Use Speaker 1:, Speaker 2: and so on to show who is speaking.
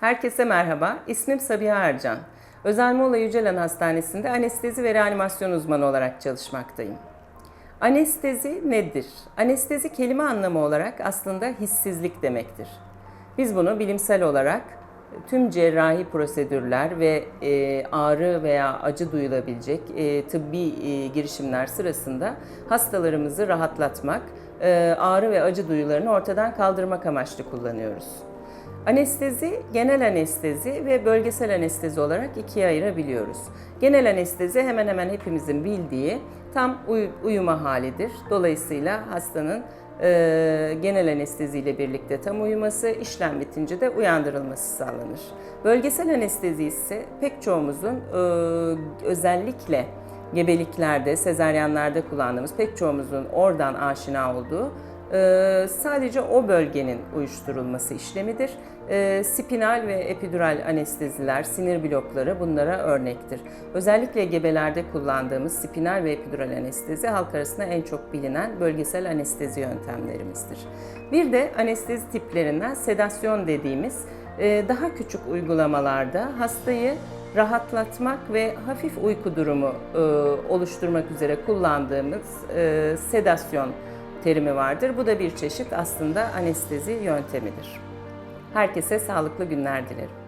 Speaker 1: Herkese merhaba. İsmim Sabiha Ercan. Özel Muğla Yücelen Hastanesi'nde anestezi ve reanimasyon uzmanı olarak çalışmaktayım. Anestezi nedir? Anestezi kelime anlamı olarak aslında hissizlik demektir. Biz bunu bilimsel olarak tüm cerrahi prosedürler ve e, ağrı veya acı duyulabilecek e, tıbbi e, girişimler sırasında hastalarımızı rahatlatmak, e, ağrı ve acı duyularını ortadan kaldırmak amaçlı kullanıyoruz. Anestezi, genel anestezi ve bölgesel anestezi olarak ikiye ayırabiliyoruz. Genel anestezi hemen hemen hepimizin bildiği tam uy- uyuma halidir. Dolayısıyla hastanın e, genel anestezi ile birlikte tam uyuması, işlem bitince de uyandırılması sağlanır. Bölgesel anestezi ise pek çoğumuzun e, özellikle gebeliklerde, sezaryenlerde kullandığımız pek çoğumuzun oradan aşina olduğu e, sadece o bölgenin uyuşturulması işlemidir. E, spinal ve epidural anesteziler, sinir blokları bunlara örnektir. Özellikle gebelerde kullandığımız spinal ve epidural anestezi halk arasında en çok bilinen bölgesel anestezi yöntemlerimizdir. Bir de anestezi tiplerinden sedasyon dediğimiz e, daha küçük uygulamalarda hastayı rahatlatmak ve hafif uyku durumu e, oluşturmak üzere kullandığımız e, sedasyon terimi vardır. Bu da bir çeşit aslında anestezi yöntemidir. Herkese sağlıklı günler dilerim.